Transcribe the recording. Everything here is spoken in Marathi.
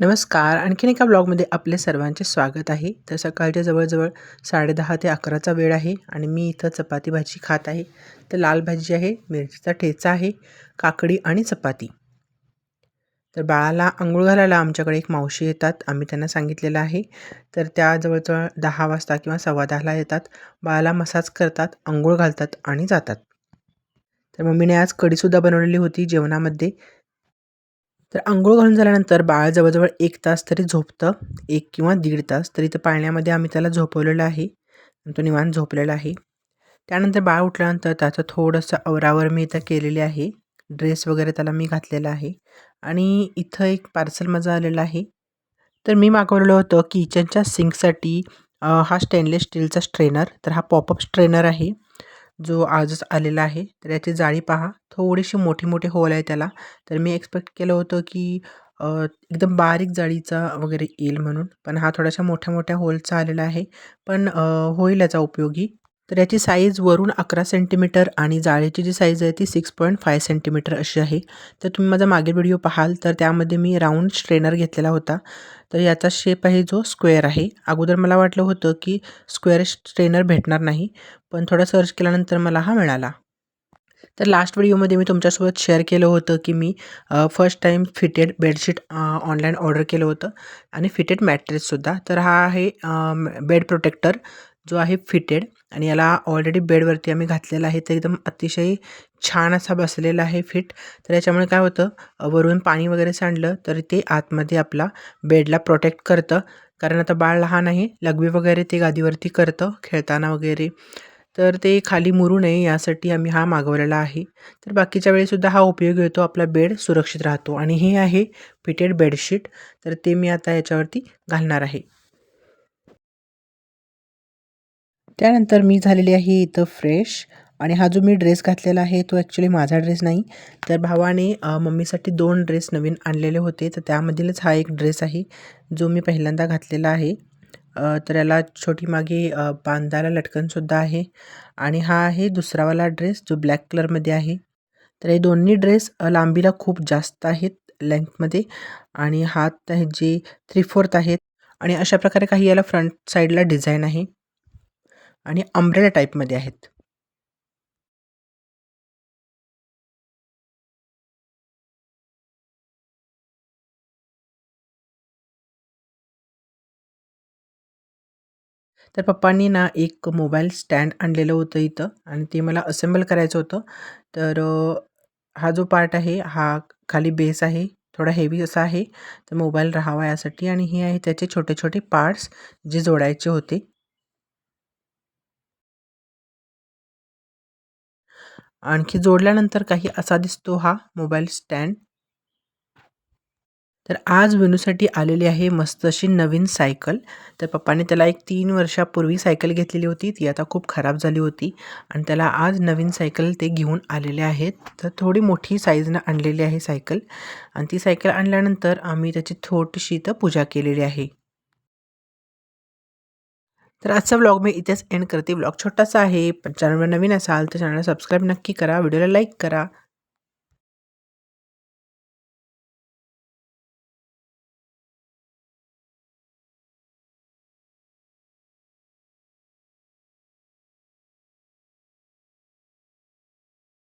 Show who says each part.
Speaker 1: नमस्कार. आणखीन एका ब्लॉगमध्ये आपले सर्वांचे स्वागत आहे. तर सकाळच्या जवळजवळ साडेदहा ते अकराचा वेळ आहे आणि मी इथं चपाती भाजी खात आहे. तर लाल भाजी आहे मिरचीचा ठेचा आहे काकडी आणि चपाती. तर बाळाला आंघोळ घालायला आमच्याकडे एक मावशी येतात. आम्ही त्यांना सांगितलेलं आहे. तर त्या जवळजवळ दहा वाजता किंवा सव्वा दहाला येतात. बाळाला मसाज करतात आंघोळ घालतात आणि जातात. तर मम्मीने आज कढीसुद्धा बनवलेली होती जेवणामध्ये. तर आंघोळ घालून झाल्यानंतर बाळ जवळजवळ एक तास तरी झोपतं. एक किंवा दीड तास तरी इथं पाळण्यामध्ये आम्ही त्याला झोपवलेलं आहे. तो निवांत झोपलेला आहे. त्यानंतर बाळ उठल्यानंतर त्याचं थोडंसं अवरावर मी इथं केलेले आहे. ड्रेस वगैरे त्याला मी घातलेला आहे. आणि इथं एक पार्सल माझं आलेलं आहे. तर मी मागवलेलं होतं किचनच्या सिंकसाठी हा स्टेनलेस स्टीलचा स्ट्रेनर. तर हा पॉपअप स्ट्रेनर आहे. जो आजच आलेला आहे तर याची जाळी पहा. थोडीशी मोठी मोठी होल आहे त्याला. तर मी एक्सपेक्ट केलं होतं की एकदम बारीक जाळीचा वगैरे येईल म्हणून. पण हा थोड्याशा मोठ्या मोठ्या होलचा आलेला आहे. पण होईल याचा उपयोगी. तर याची साईज वरून अकरा सेंटीमीटर आणि जाळीची जी साईज आहे ती सिक्स पॉईंट फाय सेंटीमीटर अशी आहे. तर तुम्ही माझा मागील व्हिडिओ पाहाल तर त्यामध्ये मी राऊंड स्ट्रेनर घेतलेला होता. तर याचा शेप आहे जो स्क्वेअर आहे. अगोदर मला वाटलं होतं की स्क्वेअर स्ट्रेनर भेटणार नाही पण थोडं सर्च केल्यानंतर मला हा मिळाला. तर लास्ट व्हिडिओमध्ये मी तुमच्यासोबत शेअर केलं होतं की मी first time fitted bedsheet online order केलं होतं आणि फिटेड मॅट्रेससुद्धा तर हा आहे बेड प्रोटेक्टर जो आहे फिटेड आणि याला ऑलरेडी बेडवरती आम्ही घातलेला आहे. तर एकदम अतिशय छान असा बसलेला आहे फिट. तर याच्यामुळे काय होतं वरून पाणी वगैरे सांडलं तर ते आतमध्ये आपला बेडला प्रोटेक्ट करतं. कारण आता बाळ लहान आहे लघवी वगैरे ते गादीवरती करतं खेळताना वगैरे. तर ते खाली मुरू नये यासाठी आम्ही हा मागवलेला आहे. तर बाकीच्या वेळीसुद्धा हा उपयोग येतो आपला बेड सुरक्षित राहतो. आणि हे आहे फिटेड बेडशीट तर ते मी आता याच्यावरती घालणार आहे. त्यानंतर मी झालेली आहे इथं फ्रेश आणि हा जो मी ड्रेस घातलेला आहे तो ॲक्च्युली माझा ड्रेस नाही. तर भावाने मम्मीसाठी दोन ड्रेस नवीन आणलेले होते. तर त्यामधीलच हा एक ड्रेस आहे जो मी पहिल्यांदा घातलेला आहे. तर याला छोटी मागे बांधायला लटकनसुद्धा आहे. आणि हा आहे दुसरावाला ड्रेस जो ब्लॅक कलरमध्ये आहे. तर हे दोन्ही ड्रेस लांबीला खूप जास्त आहेत लेंथमध्ये आणि हात जे थ्री फोर्थ आहेत. आणि अशा प्रकारे काही याला फ्रंट साईडला डिझाईन आहे. आणि अम्ब्रेला टाईपमध्ये आहेत. तर पप्पांनी ना एक मोबाईल स्टँड आणलेलं होतं इथं आणि ते मला असेंबल करायचं होतं. तर हा जो पार्ट आहे हा खाली बेस आहे थोडा हेवी असा आहे. तर मोबाईल राहावा यासाठी आणि हे आहे त्याचे छोटे छोटे पार्ट्स जे जोडायचे होते. आणखी जोडल्यानंतर काही असा दिसतो हा मोबाईल स्टँड. तर आज वेणूसाठी आलेली आहे मस्त अशी नवीन सायकल. तर पप्पाने त्याला एक तीन वर्षापूर्वी सायकल घेतलेली होती ती आता खूप खराब झाली होती. आणि त्याला आज नवीन सायकल ते घेऊन आलेले आहेत. तर थोडी मोठी साईजनं आणलेली आहे सायकल. आणि ती सायकल आणल्यानंतर आम्ही त्याची थोडीशी इथं पूजा केलेली आहे. तर आजचा ब्लॉग मी इथेच एंड करते. ब्लॉग छोटासा आहे पण चॅनलवर नवीन असाल तर चॅनलला सबस्क्राईब नक्की करा. व्हिडिओला लाईक करा.